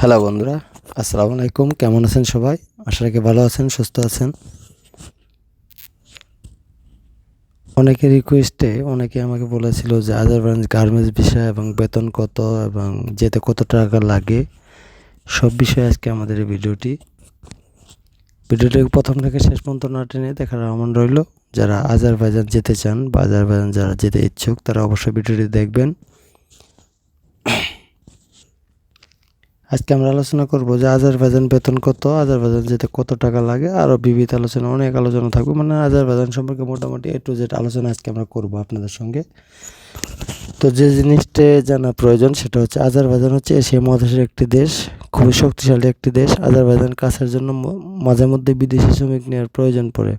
Hello বন্ধুরা, আসসালামু আলাইকুম। কেমন আছেন সবাই? আশা রাখি ভালো আছেন, সুস্থ আছেন। অনেকে রিকোয়েস্টে অনেকে আমাকে বলেছিল যে আজারবাইজান গার্মেন্টস বিষয় এবং বেতন কত এবং যেতে কত টাকা লাগে, সব বিষয়ে আজকে আমাদের এই ভিডিওটি। ভিডিওটি প্রথম থেকে শেষ পর্যন্ত না টেনে দেখার আমন রইল। যারা আজারবাইজান যেতে চান বা আজারবাইজান যারা যেতে ইচ্ছুক, তারা অবশ্যই ভিডিওটি দেখবেন। আজকে আমরা আলোচনা করব যে আজারবাইজান বেতন কত আজারবাইজান যেতে কত টাকা লাগে আরও বিবিধ আলোচনা, অনেক আলোচনা থাকবে। মানে আজারবাইজান সম্পর্কে মোটামুটি এ টু জেড আলোচনা আজকে আমরা করব আপনাদের সঙ্গে। তো যে জিনিসটা জানা প্রয়োজন সেটা হচ্ছে আজারবাইজান হচ্ছে এশিয়া মহাদেশের একটি দেশ, খুবই শক্তিশালী একটি দেশ। আজারবাইজান কাছের জন্য মাঝে মধ্যে বিদেশি শ্রমিক নেওয়ার প্রয়োজন পড়ে।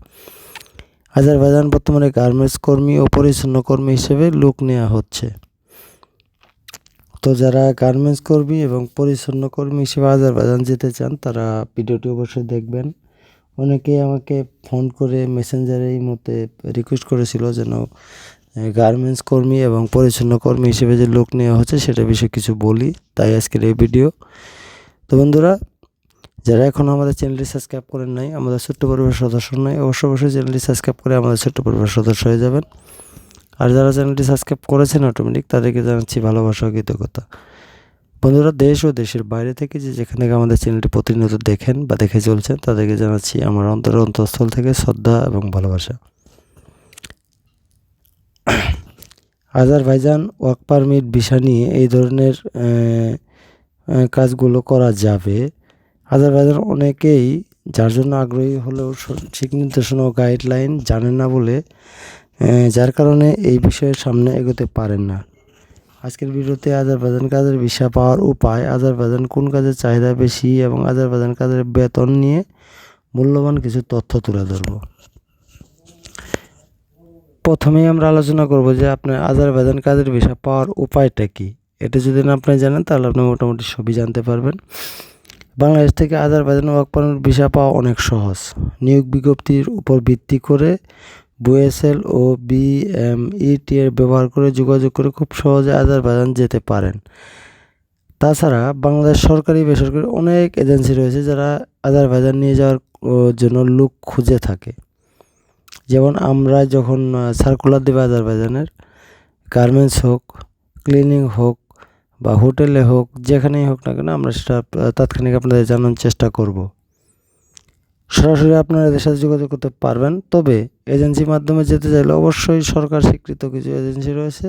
আজারবাইজান বর্তমানে গার্মেন্টস কর্মী ও পরিচ্ছন্ন কর্মী হিসেবে লোক নেওয়া হচ্ছে। তো যারা গার্মেন্টস কর্মী এবং পরিচ্ছন্ন কর্মী হিসেবে আজারবাইজান যেতে চান, তারা ভিডিওটি অবশ্যই দেখবেন। অনেকে আমাকে ফোন করে মেসেঞ্জারে এই মতে রিকোয়েস্ট করেছিল যেন গার্মেন্টস কর্মী এবং পরিচ্ছন্ন কর্মী হিসেবে যে লোক নেওয়া হচ্ছে সেটা বিষয়ে কিছু বলি, তাই আজকের এই ভিডিও তো বন্ধুরা, যারা এখনও আমাদের চ্যানেলটি সাবস্ক্রাইব করেন নাই, আমাদের ছোট্ট পরিবার সদস্য নয় অবশ্যই অবশ্যই চ্যানেলটি সাবস্ক্রাইব করে আমাদের ছোট্ট পরিবার সদস্য হয়ে যাবেন। আর যারা চ্যানেলটি সাবস্ক্রাইব করেছেন অটোমেটিক তাদেরকে জানাচ্ছি ভালোবাসা কৃতজ্ঞতা। বন্ধুরা, দেশ ও দেশের বাইরে থেকে যে যেখানে আমাদের চ্যানেলটি প্রতিনিয়ত দেখেন বা দেখে চলছেন, তাদেরকে জানাচ্ছি আমার অন্তর অন্তঃস্থল থেকে শ্রদ্ধা এবং ভালোবাসা। আজারবাইজান ওয়ার্ক পারমিট ভিসা নিয়ে এই ধরনের কাজগুলো করা যাবে। আজারবাইজান অনেকেই, যার জন্য আগ্রহী হলেও ঠিক নির্দেশনা ও গাইডলাইন জানেন না বলে যার কারণে এই বিষয়ে সামনে এগোতে পারেন না। আজকের ভিডিওতে আজারবাইজান কাজের ভিসা পাওয়ার উপায় আজারবাইজান কোন কাজের চাহিদা বেশি এবং আজারবাইজান কাজের বেতন নিয়ে মূল্যবান কিছু তথ্য তুলে ধরব। প্রথমেই আমরা আলোচনা করব যে আপনার আজারবাইজান কাজের ভিসা পাওয়ার উপায়টা কি। এটা যদি না আপনি জানেন, তাহলে আপনি মোটামুটি সবই জানতে পারবেন। বাংলাদেশ থেকে আজারবাইজান ওয়ার্ক পারমিট ভিসা পাওয়া অনেক সহজ। নিয়োগ বিজ্ঞপ্তির উপর ভিত্তি করে বুয়েসেল ও বিএমইটি এর ব্যবহার করে যোগাযোগ করে খুব সহজে আজারবাইজান যেতে পারেন। তাছাড়া বাংলাদেশ সরকারি বেসরকারি অনেক এজেন্সি রয়েছে যারা আজারবাইজান নিয়ে যাওয়ার জন্য লোক খুঁজে থাকে। যেমন আমরা যখন সার্কুলার দেবে আজারবাইজানের গার্মেন্টস হোক ক্লিনিং হোক বা হোটেলে হোক, যেখানেই হোক না কেন আমরা সেটা তাৎক্ষণিক আপনাদের জানানোর চেষ্টা করব। সরাসরি আপনারা এদের সাথে যোগাযোগ করতে পারবেন। তবে এজেন্সির মাধ্যমে যেতে চাইলে অবশ্যই সরকার স্বীকৃত কিছু এজেন্সি রয়েছে,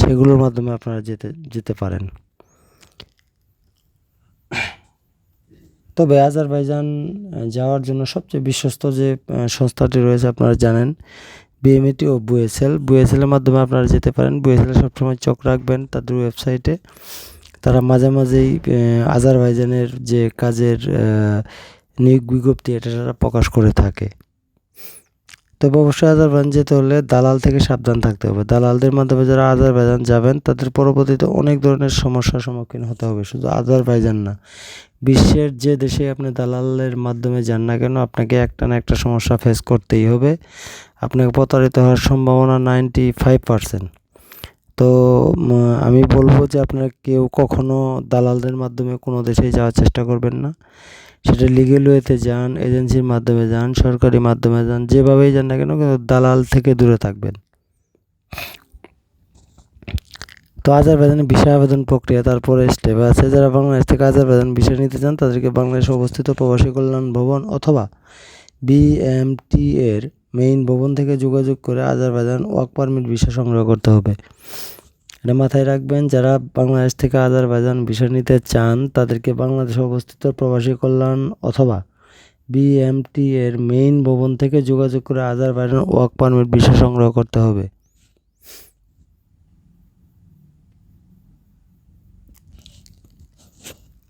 সেগুলোর মাধ্যমে আপনারা যেতে যেতে পারেন। তবে আজারবাইজান যাওয়ার জন্য সবচেয়ে বিশ্বস্ত যে সংস্থাটি রয়েছে আপনারা জানেন বিএমইটি ও বুয়েসেল। বুয়েসেলের মাধ্যমে আপনারা যেতে পারেন। বুয়েসেলে সবসময় চোখ রাখবেন তাদের ওয়েবসাইটে। তারা মাঝে মাঝেই আজারবাইজানের যে কাজের নিয়োগ বিজ্ঞপ্তি এটা তারা প্রকাশ করে থাকে। তবে অবশ্যই আজারবাইজান যেতে হলে দালাল থেকে সাবধান থাকতে হবে। দালালদের মাধ্যমে যারা আজারবাইজান যাবেন, তাদের পরবর্তীতে অনেক ধরনের সমস্যার সম্মুখীন হতে হবে। শুধু আজারবাইজান না, বিশ্বের যে দেশে আপনি দালালের মাধ্যমে যান না কেন, আপনাকে একটা না একটা সমস্যা ফেস করতেই হবে। আপনাকে প্রতারিত হওয়ার সম্ভাবনা নাইনটি ফাইভ পারসেন্ট তো আমি বলব যে আপনারা কেউ কখনো দালালদের মাধ্যমে কোনো দেশে যাওয়ার চেষ্টা করবেন না। সেটা লিগেল ওয়েতে যান এজেন্সির মাধ্যমে যান, সরকারি মাধ্যমে যান, যেভাবেই যান না কেন কিন্তু দালাল থেকে দূরে থাকবেন। তো আজারবাইজানের ভিসা আবেদন প্রক্রিয়া, তারপরে স্টেপে আছে যারা বাংলাদেশ থেকে আজারবাইজান ভিসা নিতে চান, তাদেরকে বাংলাদেশে অবস্থিত প্রবাসী কল্যাণ ভবন অথবা বিএমটি এর মেইন ভবন থেকে যোগাযোগ করে আজারবাইজান ওয়ার্ক পারমিট ভিসা সংগ্রহ করতে হবে। এটা মাথায় রাখবেন, যারা বাংলাদেশ থেকে আজারবাইজান ভিসা নিতে চান, তাদেরকে বাংলাদেশে অবস্থিত প্রবাসী কল্যাণ অথবা বিএমটি এর মেইন ভবন থেকে যোগাযোগ করে আজারবাইজান ওয়ার্ক পারমিট ভিসা সংগ্রহ করতে হবে।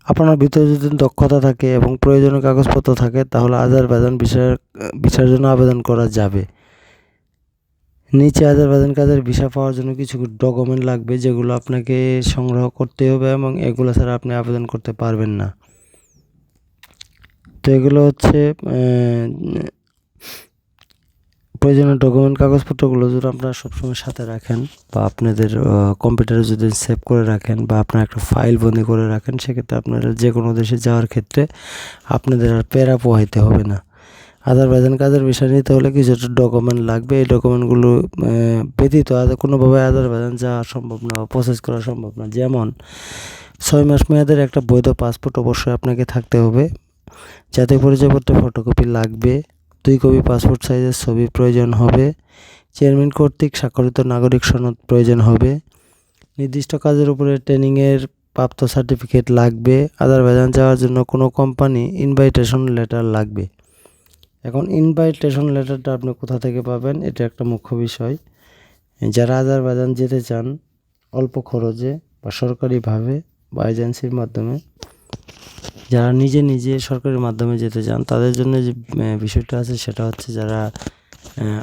আপনার ভিতরে যদি দক্ষতা থাকে এবং প্রয়োজনীয় কাগজপত্র থাকে, তাহলে আজারবাইজান ভিসার ভিসার জন্য আবেদন করা যাবে। নিচে আজারবাইজান কাজের ভিসা পাওয়ার জন্য কিছু ডকুমেন্ট লাগবে যেগুলো আপনাকে সংগ্রহ করতে হবে এবং এগুলো ছাড়া আপনি আবেদন করতে পারবেন না। তো এগুলো হচ্ছে প্রয়োজনীয় ডকুমেন্ট কাগজপত্রগুলো যদি আপনারা সবসময় সাথে রাখেন বা আপনাদের কম্পিউটারে যদি সেভ করে রাখেন বা আপনার একটা ফাইল বন্দি করে রাখেন, সেক্ষেত্রে আপনারা যে কোনো দেশে যাওয়ার ক্ষেত্রে আপনাদের আর প্যারা পোহাইতে হবে না। আদারবাইজান কাজের বিষয় নিতে হলে কিছু ডকুমেন্ট লাগবে। এই ডকুমেন্টগুলো ব্যতীত কোনোভাবে আধার আদারবাইজান যাওয়া সম্ভব না বা প্রসেস করা সম্ভব না। যেমন, ছয় মাস মেয়াদের একটা বৈধ পাসপোর্ট অবশ্যই আপনাকে থাকতে হবে। জাতীয় পরিচয়পত্রের ফটোকপি লাগবে। দুই কপি পাসপোর্ট সাইজের ছবি প্রয়োজন হবে। চেয়ারম্যান কর্তৃক স্বাক্ষরিত নাগরিক সনদ প্রয়োজন হবে। নির্দিষ্ট কাজের উপরে ট্রেনিংয়ের প্রাপ্ত সার্টিফিকেট লাগবে। আধার আদারবাইজান যাওয়ার জন্য কোনো কোম্পানি ইনভাইটেশন লেটার লাগবে। এখন ইনভাইটেশন লেটারটা আপনি কোথা থেকে পাবেন, এটা একটা মুখ্য বিষয়। যারা আজারবাইজান যেতে চান, অল্প খরচে বা সরকারিভাবে বা এজেন্সির মাধ্যমে, যারা নিজে নিজে সরকারের মাধ্যমে যেতে চান, তাদের জন্য যে বিষয়টা আছে সেটা হচ্ছে যারা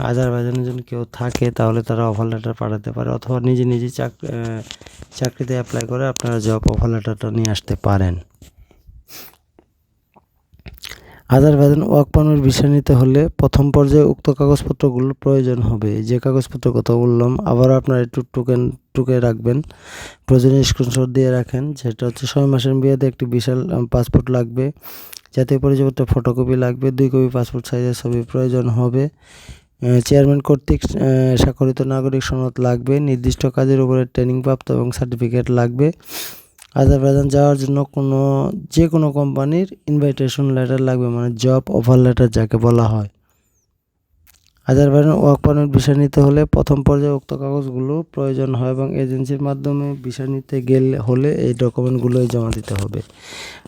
আজারবাইজানের জন্য কেউ থাকে, তাহলে তারা অফার লেটার পাঠাতে পারে অথবা নিজে নিজে চাক চাকরিতে অ্যাপ্লাই করে আপনারা জব অফার লেটারটা নিয়ে আসতে পারেন। আজারবাইজান ওয়ার্ক পারমিট বিষয় নিতে হলে প্রথম পর্যায়ে উক্ত কাগজপত্রগুলোর প্রয়োজন হবে। যে কাগজপত্র কথা বললাম আবার আপনারা একটু টুকেন, টুকে রাখবেন। প্রয়োজনীয় স্ক্রিনশট দিয়ে রাখেন। যেটা হচ্ছে ছয় মাসের বিয়েতে একটি বিশাল পাসপোর্ট লাগবে। জাতীয় পরিচয়পত্রের ফটোকপি লাগবে। দুই কপি পাসপোর্ট সাইজের ছবি প্রয়োজন হবে। চেয়ারম্যান কর্তৃক স্বাক্ষরিত নাগরিক সনদ লাগবে। নির্দিষ্ট কাজের উপরে ট্রেনিং প্রাপ্ত এবং সার্টিফিকেট লাগবে। আজারবাইজান যাওয়ার জন্য কোনো, যে কোনো কোম্পানির ইনভাইটেশন লেটার লাগবে মানে জব অফার লেটার যাকে বলা হয়। আজারবাইজান ওয়ার্ক পারমিট ভিসা নিতে হলে প্রথম পর্যায়ে উক্ত কাগজগুলো প্রয়োজন হয় এবং এজেন্সির মাধ্যমে ভিসা নিতে গেলে, হলে এই ডকুমেন্টগুলোই জমা দিতে হবে।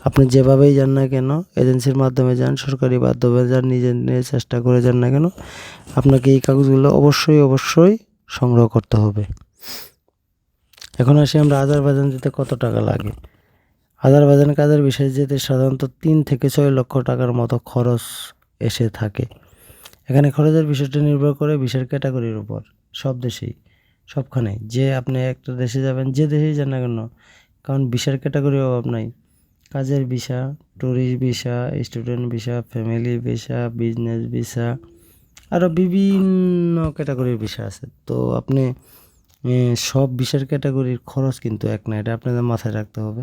আপনি যেভাবেই যান না কেন এজেন্সির মাধ্যমে যান, সরকারি মাধ্যমে যান, নিজে নিয়ে চেষ্টা করে যান না কেন, আপনাকে এই কাগজগুলো অবশ্যই অবশ্যই সংগ্রহ করতে হবে। এখন আসি আমরা আজারবাইজান যেতে কত টাকা লাগে? আজারবাইজান কাজের বিষয়ে যেতে সাধারণত তিন থেকে ছয় লক্ষ টাকার মতো খরচ এসে থাকে। এখানে খরচের বিষয়টি নির্ভর করে বিষয়ের ক্যাটাগরির উপর। সব দেশেই, সবখানে। যে আপনি একটা দেশে যাবেন, যে দেশেই যান না কেন, কারণ ভিসার ক্যাটাগরি অভাব নাই। কাজের visa tourist visa student visa family visa business visa আরও বিভিন্ন ক্যাটাগরির ভিসা আছে। তো আপনি সব ভিসার ক্যাটাগরির খরচ কিন্তু এক না, এটা আপনাদের মাথায় রাখতে হবে।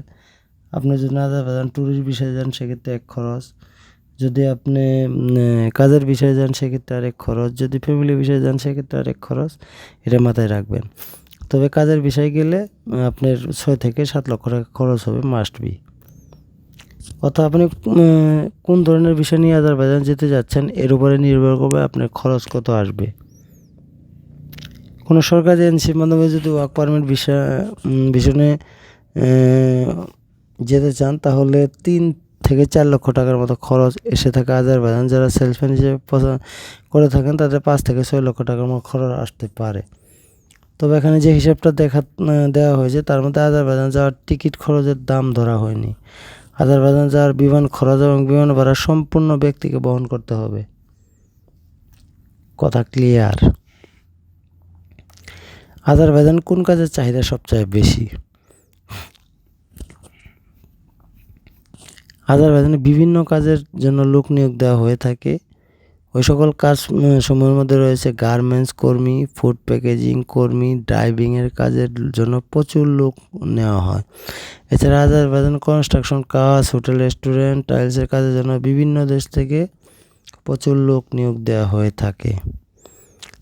আপনি যদি না যান ট্যুরিস্ট বিষয়ে যান, সেক্ষেত্রে এক খরচ। যদি আপনি কাজের বিষয়ে যান, সেক্ষেত্রে আরেক খরচ। যদি ফ্যামিলি বিষয়ে যান, সেক্ষেত্রে আরেক খরচ। এটা মাথায় রাখবেন। তবে কাজের বিষয়ে গেলে আপনার ছয় থেকে সাত লক্ষ টাকা খরচ হবে মাস্ট বি অর্থাৎ আপনি কোন ধরনের বিষয় নিয়ে আজারবাইজান যেতে যাচ্ছেন, এর উপরে নির্ভর করবে আপনার খরচ কত আসবে। কোনো সরকারি এজেন্সির মাধ্যমে যদি ওয়ার্ক পারমিট বিষয় ভীষণে যেতে চান, তাহলে তিন থেকে চার লক্ষ টাকার মতো খরচ এসে থাকে আজারবাইজান যারা সেলসম্যান হিসেবে করে থাকেন, তাদের পাঁচ থেকে ছয় লক্ষ টাকার মতো খরচ আসতে পারে। তবে এখানে যে হিসাবটা দেখা দেওয়া হয়েছে, তার মধ্যে আজারবাইজান যাওয়ার টিকিট খরচের দাম ধরা হয়নি। আজারবাইজান যাওয়ার বিমান খরচ এবং বিমান ভাড়া সম্পূর্ণ ব্যক্তিকে বহন করতে হবে। কথা ক্লিয়ার আজারবাইজান কোন কাজের চাহিদা সবচেয়ে বেশি? আজারবাইজানে বিভিন্ন কাজের জন্য লোক নিয়োগ দেওয়া হয়ে থাকে। ওই সকল কাজ উম, সমূহের মধ্যে রয়েছে গার্মেন্টস কর্মী ফুড প্যাকেজিং কর্মী ড্রাইভিংয়ের কাজের জন্য প্রচুর লোক নেওয়া হয়। এছাড়া আজারবাইজান কনস্ট্রাকশন কাজ হোটেল রেস্টুরেন্ট টাইলসের কাজের জন্য বিভিন্ন দেশ থেকে প্রচুর লোক নিয়োগ দেওয়া হয়ে থাকে।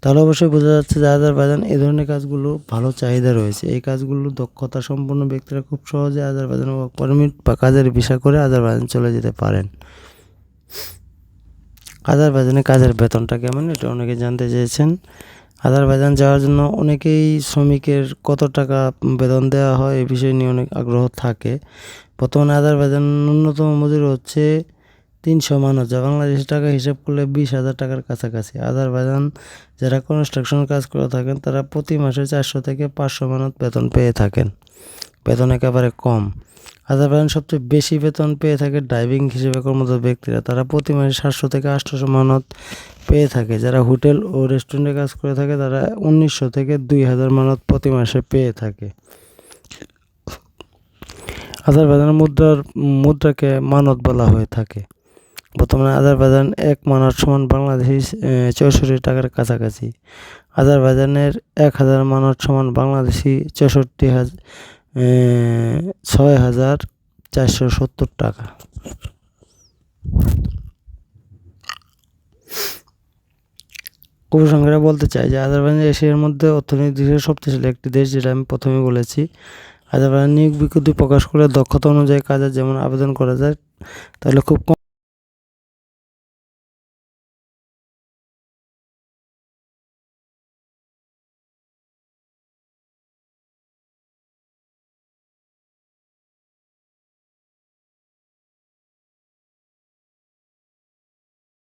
তাহলে অবশ্যই বোঝা যাচ্ছে যে আজারবাইজান এই ধরনের কাজগুলো ভালো চাহিদা রয়েছে। এই কাজগুলো দক্ষতা সম্পন্ন ব্যক্তিরা খুব সহজে আজারবাইজান ওয়ার্ক পারমিট বা কাজের ভিসা করে আজারবাইজান চলে যেতে পারেন। আজারবাইজানে কাজের বেতনটা কেমন এটা অনেকে জানতে চেয়েছেন। আজারবাইজান যাওয়ার জন্য অনেকেই শ্রমিকের কত টাকা বেতন দেওয়া হয় এ বিষয় নিয়ে অনেক আগ্রহ থাকে। বর্তমানে আজারবাইজান ন্যূনতম মজুরি হচ্ছে তিনশো মানুষ, যা বাংলাদেশি টাকা হিসাব করলে বিশ হাজার টাকার কাছাকাছি। আজারবাইজান যারা কনস্ট্রাকশন কাজ করে থাকেন, তারা প্রতি মাসে চারশো থেকে পাঁচশো মানত বেতন পেয়ে থাকেন। বেতন একেবারে কম। আজারবাইজান সবচেয়ে বেশি বেতন পেয়ে থাকে ড্রাইভিং হিসেবে কর্মরত ব্যক্তিরা। তারা প্রতি মাসে সাতশো থেকে আটশোশো মানত পেয়ে থাকে। যারা হোটেল ও রেস্টুরেন্টে কাজ করে থাকে, তারা উনিশশো থেকে দুই হাজার মানত প্রতি মাসে পেয়ে থাকে। আজারবাইজানের মুদ্রার, মুদ্রাকে মানত বলা হয়ে থাকে। বর্তমানে আজারবাইজান এক মানার সমান বাংলাদেশি চৌষট্টি টাকার কাছাকাছি। আজারবাইজানের এক হাজার মানার সমান বাংলাদেশি চৌষট্টি হাজার ছয় হাজার চারশো সত্তর টাকা। উপসংহারে বলতে চাই যে আজারবাইজান এশিয়ার মধ্যে অর্থনৈতিক শক্তিশালী একটি দেশ যেটা আমি প্রথমে বলেছি। আজারবাইজান নিয়োগ বিজ্ঞপ্তি প্রকাশ করে দক্ষতা অনুযায়ী কাজের যেমন আবেদন করা যায়, তাহলে খুব